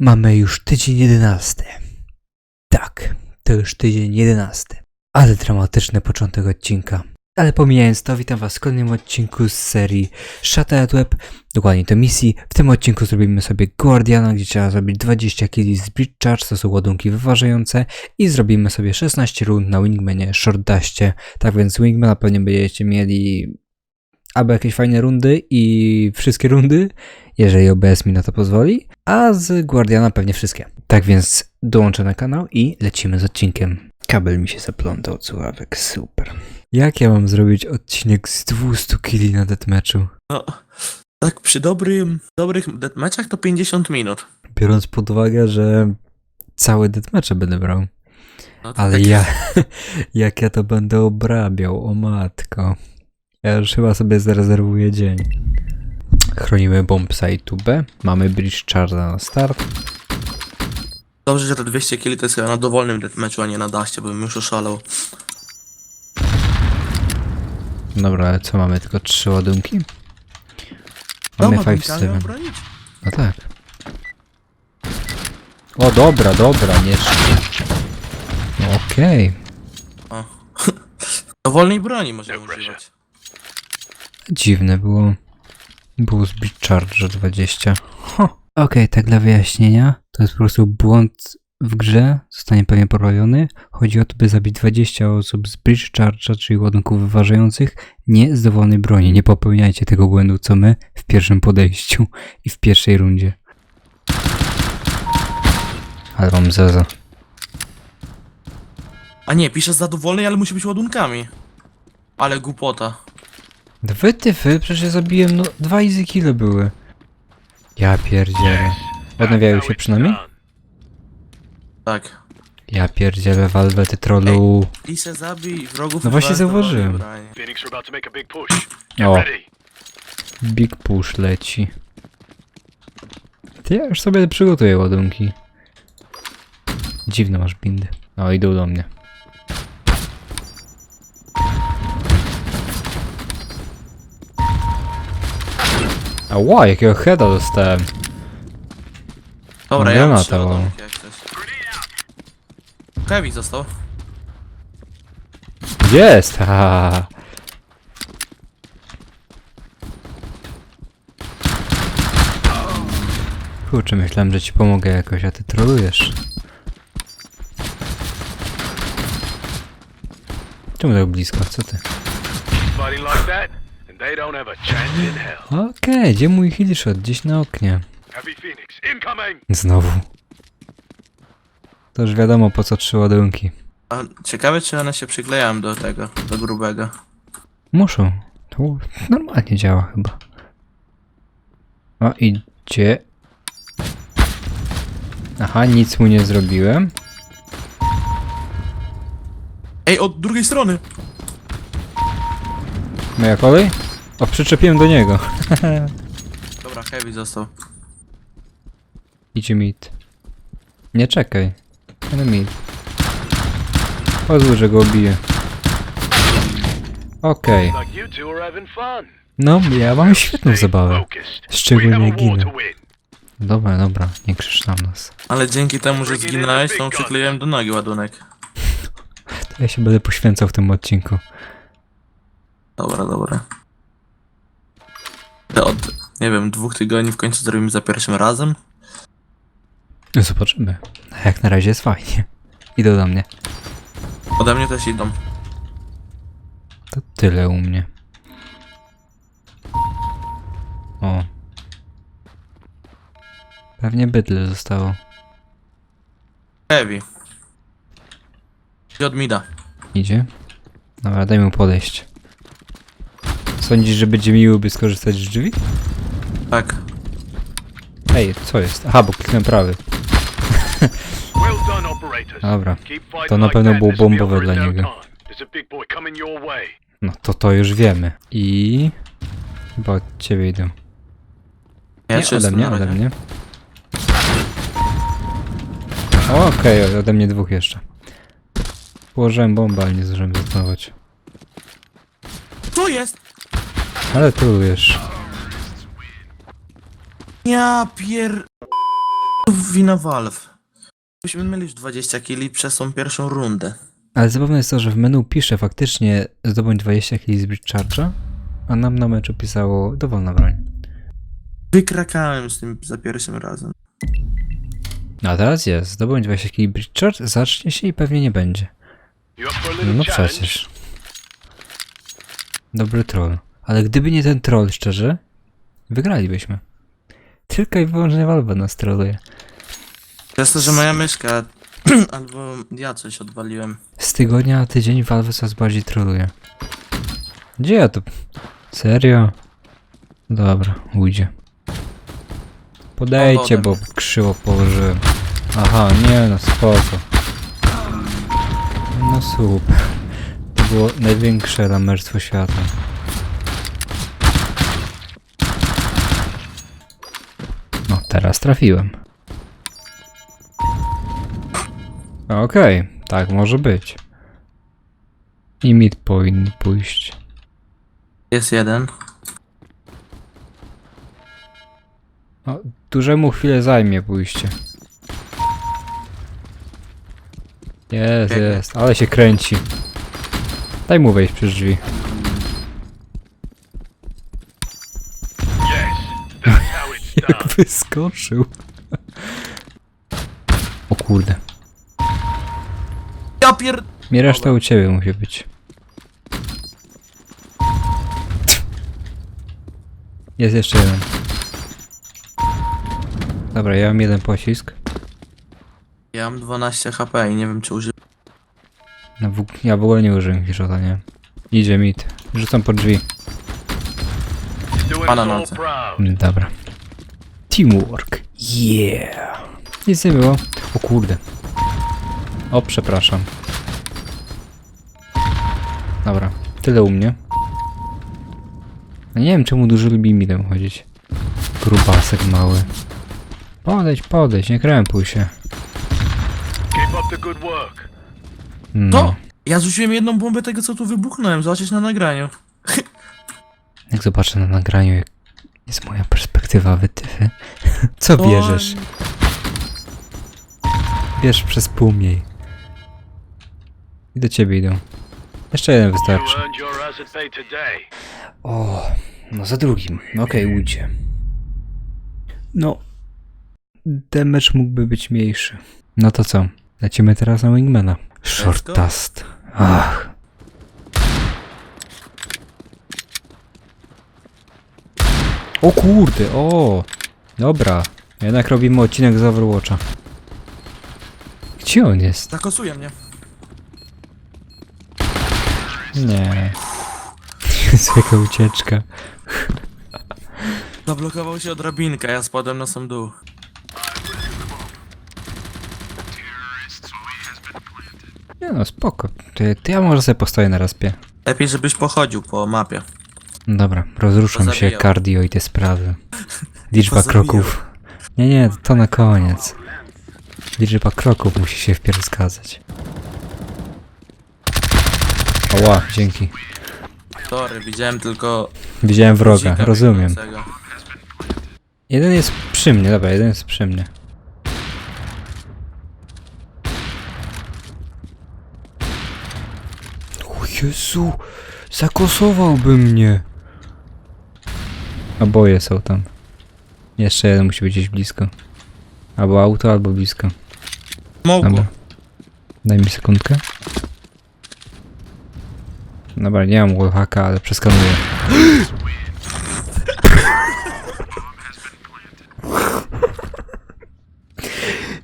Mamy już tydzień jedenasty. Tak, to już tydzień jedenasty. Ale dramatyczny początek odcinka. Ale pomijając to, witam was w kolejnym odcinku z serii Shattered Web, dokładnie to misji. W tym odcinku zrobimy sobie Guardiana, gdzie trzeba zrobić 20 kg z Bridge Charge, to są ładunki wyważające i zrobimy sobie 16 rund na Wingmanie Short. Tak więc Wingmana pewnie będziecie mieli albo jakieś fajne rundy i wszystkie rundy, jeżeli OBS mi na to pozwoli, a z Guardiana pewnie wszystkie. Tak więc dołączę na kanał i lecimy z odcinkiem. Kabel mi się zaplątał słuchawek, super. Jak ja mam zrobić odcinek z 200 kili na deathmatchu? No, tak przy dobrym, dobrych deathmatchach to 50 minut. Biorąc pod uwagę, że całe deathmatche będę brał. No Ale tak- ja, jak ja to będę obrabiał, o matko. Ja już chyba sobie zarezerwuję dzień. Chronimy bombsite B. Mamy bridge charge na start. Dobrze, że te 200 kg to jest chyba na dowolnym deathmatchu, a nie na daście, bo bym już oszalał. Dobra, ale co mamy? Tylko trzy ładunki? Mamy mam 5-7. bronić. No tak. O, dobra, dobra, nie sz- No okej. Dowolnej broni można używać. Dziwne było. Było z Bridge Charge 20. Ho. Okej, tak dla wyjaśnienia. To jest po prostu błąd w grze. Zostanie pewnie poprawiony. Chodzi o to, by zabić 20 osób z Bridge Charge'a, czyli ładunków wyważających, nie z dowolnej broni. Nie popełniajcie tego błędu, co my w pierwszym podejściu i w pierwszej rundzie. Ale mam zeza. A nie, piszę za dowolnej, ale musi być ładunkami. Ale głupota. Wy ty wy, przecież ja zabiłem, no dwa easy kille były. Ja pierdzielę. Odnawiają się przynajmniej? Tak. Ja pierdzielę, Valve, ty trollu. Piszę zabij wrogów. No właśnie zauważyłem. broni. Phoenix are about to make a big push. Get O, ready. big push leci. Ty ja już sobie przygotuję ładunki. Dziwne masz bindy. O, idą do mnie. Ała, jakiego heada dostałem. Dobra, ja mam granata trzy ładunki jak coś. Heavy został. Jest! Ha. Kurczę, myślałem, że ci pomogę jakoś, a ty trolujesz. Czemu tak blisko? Co ty? Like that, and they don't have a chance in hell. Okej, gdzie mój headshot? Gdzieś na oknie. Heavy Phoenix, incoming! Znowu. To już wiadomo po co trzy ładunki. A ciekawe, czy one się przyklejają do tego, do grubego. Muszą. To normalnie działa chyba. O, idzie. Aha, nic mu nie zrobiłem. Ej, od drugiej strony! Moja kolej? O, przyczepiłem do niego. Dobra, heavy został. Idzie mit. Nie czekaj. Ale mit. Pozwól, że go obiję. Okej. Like you two are having fun. No, ja mam świetną zabawę. Szczególnie ginę. Dobra, dobra, nie krzycz na nas. Ale dzięki temu, że zginąłeś, to przykleiłem do nogi ładunek. To ja się będę poświęcał w tym odcinku. Dobra, dobra. Nie wiem, dwóch tygodni w końcu zrobimy za pierwszym razem. No Zobaczymy. Jak na razie jest fajnie. Idą do mnie. Ode mnie też idą. To tyle u mnie. O. Pewnie bydle zostało. Heavy. I od mida. Idzie? Dobra, daj mu podejść. Sądzisz, że będzie miły, by skorzystać z drzwi? Tak. Ej, co jest? Aha, bo kliknę prawy. Dobra. To na pewno było bombowe dla niego. No to to już wiemy. I... Chyba od ciebie idę. Ja Nie, ode mnie, ode mnie. Okej, ode mnie dwóch jeszcze. Położyłem bombę, ale nie zdążyłem zastanowić. Tu jest! Ale trolujesz. Ja pier... Wina Valve. Byśmy mieli już 20 kili przez tą pierwszą rundę. Ale zabawne jest to, że w menu pisze faktycznie zdobądź 20 kg z Bridge Charge'a, a nam na meczu pisało dowolna broń. Wykrakałem z tym za pierwszym razem. A teraz jest, zdobądź 20 kg Bridge Charge, zacznie się i pewnie nie będzie. No, przecież. Dobry troll. Ale gdyby nie ten troll, szczerze, wygralibyśmy. Tylko i wyłącznie Valve nas troluje. Przez to, że moja myszka albo ja coś odwaliłem. Z tygodnia na tydzień Valve coraz bardziej troluje. Gdzie ja to? Serio? Dobra, ujdzie. Podejcie, bo krzywo położyłem. Aha, nie no, spoko. No super. To było największe lamerstwo świata. Teraz trafiłem. Okej, tak może być. I mid powinien pójść. Jest jeden. No, dużemu chwilę zajmie pójście. Jest, jest, ale się kręci. Daj mu wejść przez drzwi. Wyskoczył. O kurde. Ja pier... Mi reszta u ciebie musi być. Jest jeszcze jeden. Dobra, ja mam jeden pocisk. Ja mam 12 HP i nie wiem czy użyłem. No, w, ja w ogóle nie użyłem Kishota, nie? Idzie mit. Rzucam po drzwi. Pana nocy. Mm, Dobra. Teamwork. Yeah. Nic nie było. O kurde. O, przepraszam. Dobra. Tyle u mnie. A nie wiem czemu duży lubi midem chodzić. Grubasek mały. Podejdź, podejdź, nie krępuj się. No. To! Ja rzuciłem jedną bombę tego co tu wybuchnąłem, zobaczyć na nagraniu. Jak zobaczę na nagraniu, jak jest moja perspektywa wytyfy. Co bierzesz? Bierz przez pół mniej. I do ciebie idą. Jeszcze jeden wystarczy. O, no za drugim. Okej, ujdzie. No, damage mógłby być mniejszy. No to co? Lecimy teraz na Wingmana. Short. Ach. O kurde, o! Dobra. Jednak robimy odcinek z Overwatcha. Gdzie on jest? Zakosuje mnie. Nie. Zwykła ucieczka. Zablokował się drabinka, ja spadłem na sam dół. Nie no, spoko. Ty, ty ja może sobie postoję na raspie. Lepiej żebyś pochodził po mapie. Dobra, rozruszam się cardio i te sprawy. Liczba kroków. Nie, nie, to na koniec. Liczba kroków musi się wpierw zgadzać. Oła, dzięki. Sorry, widziałem tylko... Widziałem wroga, rozumiem. biegnącego. Jeden jest przy mnie, dobra, jeden jest przy mnie. O Jezu, zakosowałby mnie. Oboje są tam. Jeszcze jeden musi być gdzieś blisko. Albo auto, albo blisko. Mogło. Dobra. Daj mi sekundkę. Dobra, nie mam wallhacka, ale przeskanuję.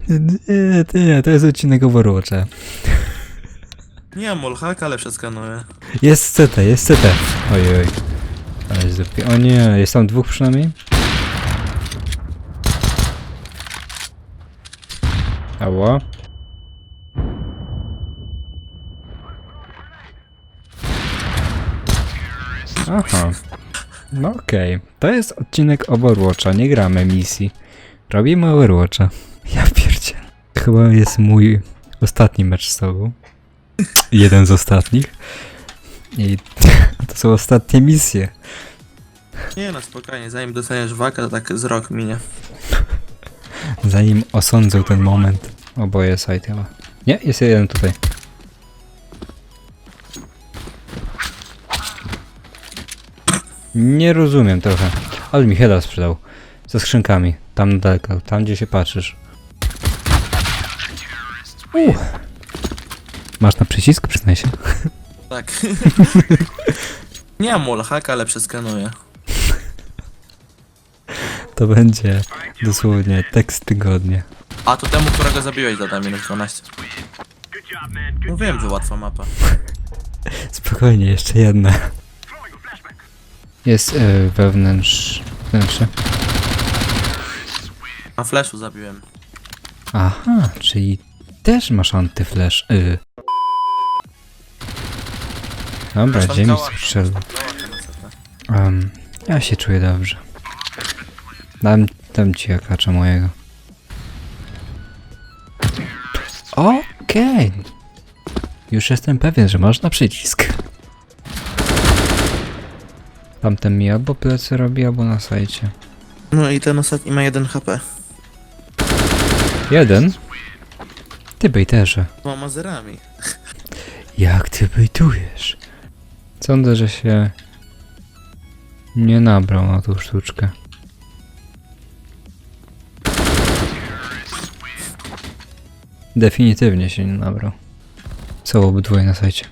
Nie, nie, to jest odcinek Overwatcha. Nie mam molhaka, ale przeskanuję. Jest CT, jest CT. Ojej. O nie, jest tam dwóch przynajmniej? Ała. Aha. No okej. To jest odcinek Overwatcha, nie gramy misji. Robimy Overwatcha. Ja pierdzie. Chyba jest mój ostatni mecz z tobą. Jeden z ostatnich. I to są ostatnie misje. Nie no, spokojnie, zanim dostaniesz waka, to tak z rok minie. Zanim osądzę ten moment. Oboje side chyba. Nie, jest jeden tutaj. Nie rozumiem trochę. Ale mi Heda sprzedał. Ze skrzynkami. Tam na daleko. Tam gdzie się patrzysz. Uh. Masz na przycisk? Przyznaj się. Tak. Nie mam wallhacka, ale przeskanuję. To będzie dosłownie tekst tygodnia. A to temu, którego zabiłeś, zada minus 12. No wiem, że łatwa mapa. Spokojnie, jeszcze jedna. Jest y, wewnętrz... wnętrze. Na flashu zabiłem. Aha, czyli też masz antyflash. Y. Dobra, Zresztą gdzie mi na CT. Um, ja się czuję dobrze. Dam, dam ci akacza mojego. Okej. Już jestem pewien, że można przycisk. Tamten mi albo plecy robi, albo na sajcie. No i ten ostatni ma 1 HP. Jeden? Ty bejterze. Dwoma zerami. Jak ty bejtujesz? Sądzę, że się nie nabrał na tą sztuczkę. Definitywnie się nie nabrał. Są obydwoje na sajcie.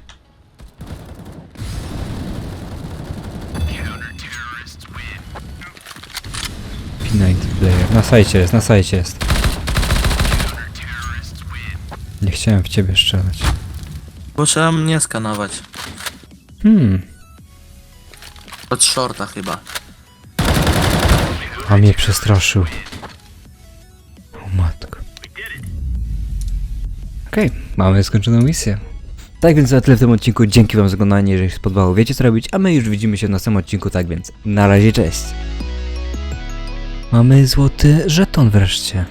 P90 player. Na sajcie jest, na sajcie jest. Nie chciałem w ciebie strzelać. Bo trzeba mnie skanować. Hmm, Od shorta chyba. a mnie przestraszył. Okej, mamy skończoną misję. Tak więc na tyle w tym odcinku. Dzięki wam za oglądanie, jeżeli się spodobało. Wiecie co robić, a my już widzimy się w następnym odcinku. Tak więc na razie, cześć. Mamy złoty żeton wreszcie.